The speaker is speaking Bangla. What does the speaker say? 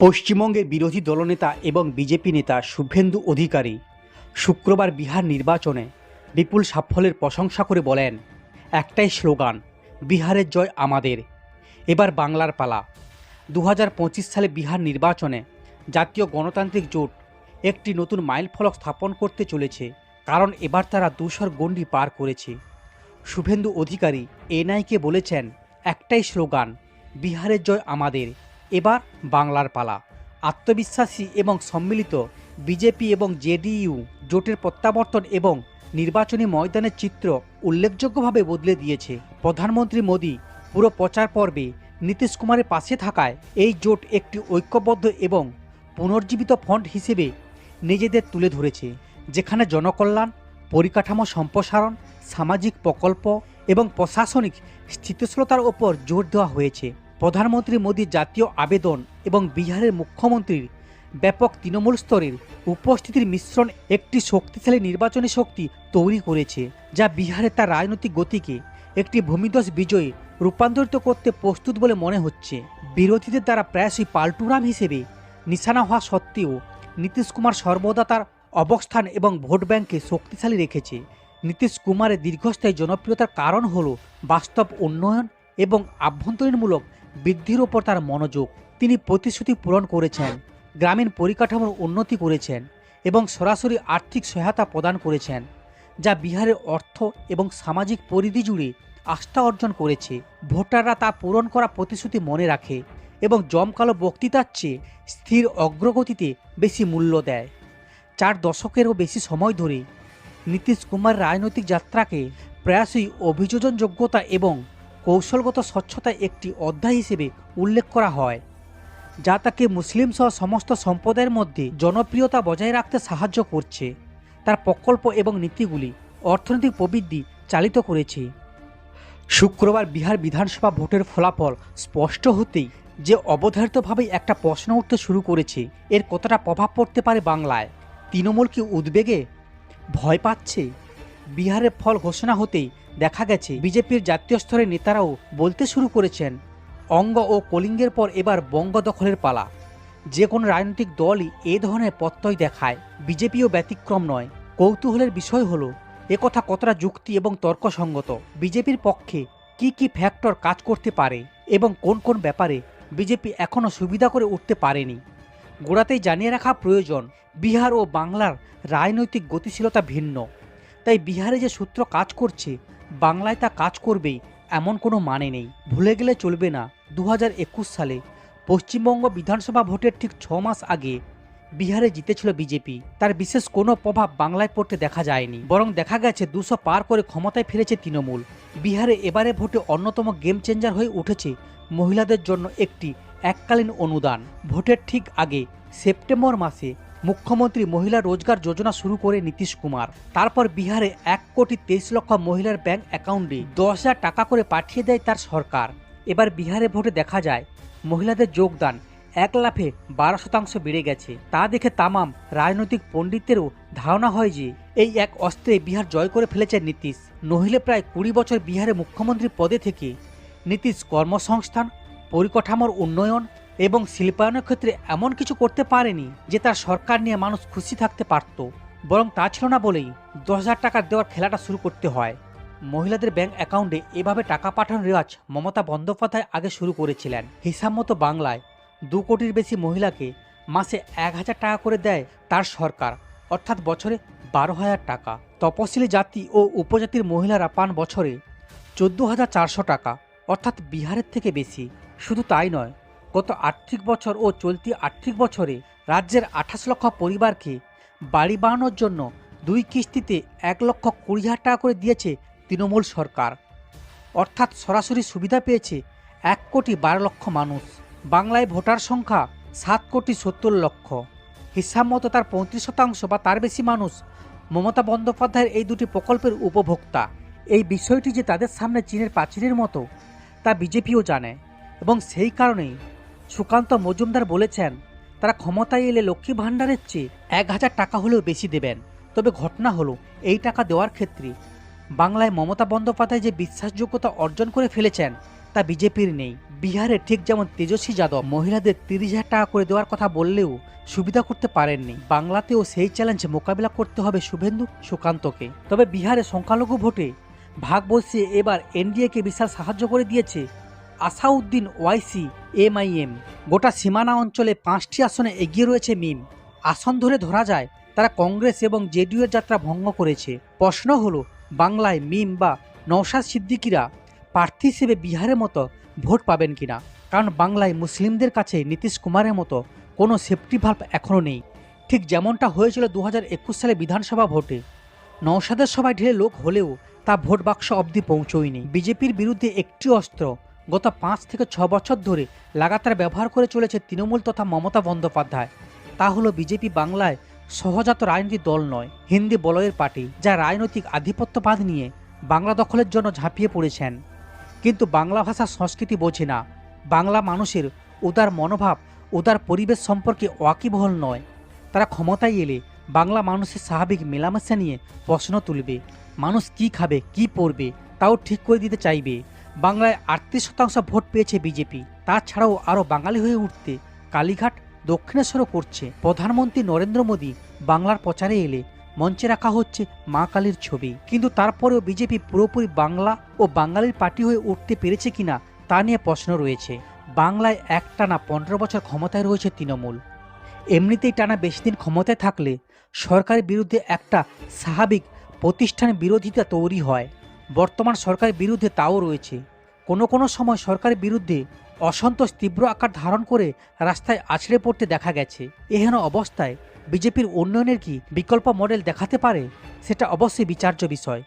পশ্চিমবঙ্গের বিরোধী দলনেতা এবং বিজেপি নেতা শুভেন্দু অধিকারী শুক্রবার বিহার নির্বাচনে বিপুল সাফল্যের প্রশংসা করে বলেন, একটাই স্লোগান, বিহারের জয় আমাদের। এবার বাংলার পালা। দু হাজার পঁচিশ সালে বিহার নির্বাচনে জাতীয় গণতান্ত্রিক জোট একটি নতুন মাইলফলক স্থাপন করতে চলেছে, কারণ এবার তারা দুশোর গণ্ডি পার করেছে। শুভেন্দু অধিকারী এনআইকে বলেছেন, একটাই স্লোগান, বিহারের জয় আমাদের। এবার বাংলার পালা। আত্মবিশ্বাসী এবং সম্মিলিত বিজেপি এবং জেডিইউ জোটের প্রত্যাবর্তন এবং নির্বাচনী ময়দানের চিত্র উল্লেখযোগ্যভাবে বদলে দিয়েছে। প্রধানমন্ত্রী মোদী পুরো প্রচার পর্বে নীতিশ কুমারের পাশে থাকায় এই জোট একটি ঐক্যবদ্ধ এবং পুনর্জীবিত ফ্রন্ট হিসেবে নিজেদের তুলে ধরেছে, যেখানে জনকল্যাণ, পরিকাঠামো সম্প্রসারণ, সামাজিক প্রকল্প এবং প্রশাসনিক স্থিতিশীলতার ওপর জোর দেওয়া হয়েছে। প্রধানমন্ত্রী মোদীর জাতীয় আবেদন এবং বিহারের মুখ্যমন্ত্রীর ব্যাপক তৃণমূল স্তরের উপস্থিতির মিশ্রণ একটি শক্তিশালী নির্বাচনী শক্তি তৈরি করেছে, যা বিহারে তার রাজনৈতিক গতিকে একটি ভূমিদস বিজয়ে রূপান্তরিত করতে প্রস্তুত বলে মনে হচ্ছে। বিরোধীদের দ্বারা প্রায়শই পাল্টুরাম হিসেবে নিশানা হওয়া সত্ত্বেও নীতিশ কুমার সর্বদা তার অবস্থান এবং ভোট ব্যাংকে শক্তিশালী রেখেছে। নীতিশ কুমারের দীর্ঘস্থায়ী জনপ্রিয়তার কারণ হল বাস্তব উন্নয়ন এবং আভ্যন্তরীণমূলক বৃদ্ধির ওপর তার মনোযোগ। তিনি প্রতিশ্রুতি পূরণ করেছেন, গ্রামীণ পরিকাঠামোর উন্নতি করেছেন এবং সরাসরি আর্থিক সহায়তা প্রদান করেছেন, যা বিহারের অর্থ এবং সামাজিক পরিধি জুড়ে আস্থা অর্জন করেছে। ভোটাররা তা পূরণ করা প্রতিশ্রুতি মনে রাখে এবং জমকালো বক্তৃতার চেয়ে স্থির অগ্রগতিতে বেশি মূল্য দেয়। চার দশকেরও বেশি সময় ধরে নীতিশ কুমার রাজনৈতিক যাত্রাকে প্রায়শই অভিযোজনযোগ্যতা এবং কৌশলগত স্বচ্ছতা একটি অধ্যায় হিসেবে উল্লেখ করা হয়, যা তাকে মুসলিম সহ সমস্ত সম্প্রদায়ের মধ্যে জনপ্রিয়তা বজায় রাখতে সাহায্য করছে। তার প্রকল্প এবং নীতিগুলি অর্থনৈতিক প্রবৃদ্ধি চালিত করেছে। শুক্রবার বিহার বিধানসভা ভোটের ফলাফল স্পষ্ট হতেই যে অবধারিতভাবে একটা প্রশ্ন উঠতে শুরু করেছে, এর কতটা প্রভাব পড়তে পারে বাংলায়, তৃণমূল কি উদ্বেগে ভয় পাচ্ছে? বিহারের ফল ঘোষণা হতেই দেখা গেছে, বিজেপির জাতীয় স্তরের নেতারাও বলতে শুরু করেছেন, অঙ্গ ও কলিঙ্গের পর এবার বঙ্গ দখলের পালা। যে কোনো রাজনৈতিক দলই এ ধরনের প্রত্যয় দেখায়, বিজেপিও ব্যতিক্রম নয়। কৌতূহলের বিষয় হলো একথা কতটা যুক্তি এবং তর্কসঙ্গত, বিজেপির পক্ষে কি কি ফ্যাক্টর কাজ করতে পারে এবং কোন কোন ব্যাপারে বিজেপি এখনও সুবিধা করে উঠতে পারেনি। গোড়াতেই জানিয়ে রাখা প্রয়োজন, বিহার ও বাংলার রাজনৈতিক গতিশীলতা ভিন্ন। তাই বিহারে যে সূত্র কাজ করছে, বাংলায় তা কাজ করবেই এমন কোনো মানে নেই। ভুলে গেলে চলবে না দু হাজার একুশ সালে পশ্চিমবঙ্গ বিধানসভা ভোটের ঠিক ছ মাস আগে বিহারে জিতেছিল বিজেপি। তার বিশেষ কোনো প্রভাব বাংলায় পড়তে দেখা যায়নি। বরং দেখা গেছে দুশো পার করে ক্ষমতায় ফিরেছে তৃণমূল। বিহারে এবারে ভোটে অন্যতম গেম চেঞ্জার হয়ে উঠেছে মহিলাদের জন্য একটি এককালীন অনুদান। ভোটের ঠিক আগে সেপ্টেম্বর মাসে মুখ্যমন্ত্রী মহিলা রোজগার যোজনা শুরু করে নীতিশ কুমার। তারপর বিহারে এক কোটি তেইশ লক্ষ মহিলার ব্যাংক অ্যাকাউন্টে দশ হাজার টাকা করে পাঠিয়ে দেয় তার সরকার। এবার বিহারে ভোটে দেখা যায়, মহিলাদের যোগদান এক লাফে বারো শতাংশ বেড়ে গেছে। তা দেখে তামাম রাজনৈতিক পণ্ডিতেরও ধারণা হয় যে, এই এক অস্ত্রে বিহার জয় করে ফেলেছে নীতিশ। নহিলে প্রায় কুড়ি বছর বিহারে মুখ্যমন্ত্রী পদে থেকে নীতিশ কর্মসংস্থান, পরিকাঠামোর উন্নয়ন এবং শিল্পায়নের ক্ষেত্রে এমন কিছু করতে পারেনি যে তার সরকার নিয়ে মানুষ খুশি থাকতে পারত। বরং তা ছিল না বলেই দশ হাজার টাকা দেওয়ার খেলাটা শুরু করতে হয়। মহিলাদের ব্যাংক অ্যাকাউন্টে এভাবে টাকা পাঠানোর রেওয়াজ মমতা বন্দ্যোপাধ্যায় আগে শুরু করেছিলেন। হিসাব মতো বাংলায় দু কোটির বেশি মহিলাকে মাসে এক হাজার টাকা করে দেয় তার সরকার, অর্থাৎ বছরে বারো হাজার টাকা। তপশিলি জাতি ও উপজাতির মহিলারা পান বছরে চোদ্দ হাজার চারশো টাকা, অর্থাৎ বিহারের থেকে বেশি। শুধু তাই নয় গত আর্থিক বছর ও চলতি আর্থিক বছরে রাজ্যের আঠাশ লক্ষ পরিবারকে বাড়ি বানানোর জন্য দুই কিস্তিতে এক লক্ষ কুড়ি হাজার টাকা করে দিয়েছে তৃণমূল সরকার। অর্থাৎ সরাসরি সুবিধা পেয়েছে এক কোটি বারো লক্ষ মানুষ। বাংলায় ভোটার সংখ্যা সাত কোটি সত্তর লক্ষ। হিসাব মতো তার পঁয়ত্রিশ শতাংশ বা তার বেশি মানুষ মমতা বন্দ্যোপাধ্যায়ের এই দুটি প্রকল্পের উপভোক্তা। এই বিষয়টি যে তাদের সামনে চীনের প্রাচীরের মতো, তা বিজেপিও জানে এবং সেই কারণেই সুকান্ত মজুমদার বলেছেন, তারা ক্ষমতায় এলে লক্ষ্মী ভাণ্ডারের চেয়ে এক হাজার টাকা হলেও বেশি দেবেন। তবে ঘটনা হলো, এই টাকা দেওয়ার ক্ষেত্রে বাংলায় মমতা বন্দ্যোপাধ্যায় যে বিশ্বাসযোগ্যতা অর্জন করে ফেলেছেন, তা বিজেপির নেই। বিহারে ঠিক যেমন তেজস্বী যাদব মহিলাদের তিরিশ হাজার টাকা করে দেওয়ার কথা বললেও সুবিধা করতে পারেননি। বাংলাতেও সেই চ্যালেঞ্জ মোকাবিলা করতে হবে শুভেন্দু সুকান্তকে। তবে বিহারে সংখ্যালঘু ভোটে ভাগ বসিয়ে এবার এনডিএকে বিশাল সাহায্য করে দিয়েছে আসাউদ্দিন ওয়াইসি, এমআইএম। গোটা সীমানা অঞ্চলে পাঁচটি আসনে এগিয়ে রয়েছে মিম। আসন ধরে ধরা যায়, তারা কংগ্রেস এবং জেডিইউ এর যাত্রা ভঙ্গ করেছে। প্রশ্ন হলো, বাংলায় মিম বা নওশাদ সিদ্দিকিরা প্রার্থী হিসেবে বিহারের মতো ভোট পাবেন কিনা? কারণ বাংলায় মুসলিমদের কাছে নীতিশ কুমারের মতো কোনো সেফটি ভাল্ব এখনও নেই। ঠিক যেমনটা হয়েছিল দু একুশ সালে বিধানসভা ভোটে। নওশাদের সবাই ঢেলে লোক হলেও তা ভোট বাক্স অবধি পৌঁছয়নি। বিজেপির বিরুদ্ধে একটি অস্ত্র গত পাঁচ থেকে ছ বছর ধরে লাগাতার ব্যবহার করে চলেছে তৃণমূল তথা মমতা বন্দ্যোপাধ্যায়। তা হলো বিজেপি বাংলায় সহজাত রাজনৈতিক দল নয়, হিন্দি বলয়ের পার্টি, যা রাজনৈতিক আধিপত্যবাদ নিয়ে বাংলা দখলের জন্য ঝাঁপিয়ে পড়েছেন। কিন্তু বাংলা ভাষা সংস্কৃতি বোঝে না। বাংলা মানুষের উদার মনোভাব, উদার পরিবেশ সম্পর্কে ওয়াকিবহল নয়। তারা ক্ষমতায় এলে বাংলা মানুষের স্বাভাবিক মেলামেশা নিয়ে প্রশ্ন তুলবে। মানুষ কি খাবে, কি পরবে, তাও ঠিক করে দিতে চাইবে। বাংলায় আটত্রিশ শতাংশ ভোট পেয়েছে বিজেপি। তাছাড়াও আরও বাঙালি হয়ে উঠতে কালীঘাট, দক্ষিণেশ্বরও করছে। প্রধানমন্ত্রী নরেন্দ্র মোদী বাংলার প্রচারে এলে মঞ্চে রাখা হচ্ছে মা কালীর ছবি। কিন্তু তারপরেও বিজেপি পুরোপুরি বাংলা ও বাঙালির পার্টি হয়ে উঠতে পেরেছে কিনা তা নিয়ে প্রশ্ন রয়েছে। বাংলায় এক টানা পনেরো বছর ক্ষমতায় রয়েছে তৃণমূল। এমনিতেই টানা বেশি দিন ক্ষমতায় থাকলে সরকারের বিরুদ্ধে একটা স্বাভাবিক প্রতিষ্ঠান বিরোধিতা তৈরি হয়। বর্তমান সরকারের বিরুদ্ধে তাও রয়েছে। কোনো কোনো সময় সরকারের বিরুদ্ধে অসন্তোষ তীব্র আকার ধারণ করে রাস্তায় আছড়ে পড়তে দেখা গেছে। এহেন অবস্থায় বিজেপির উন্নয়নের কি বিকল্প মডেল দেখাতে পারে, সেটা অবশ্যই বিচার্য বিষয়।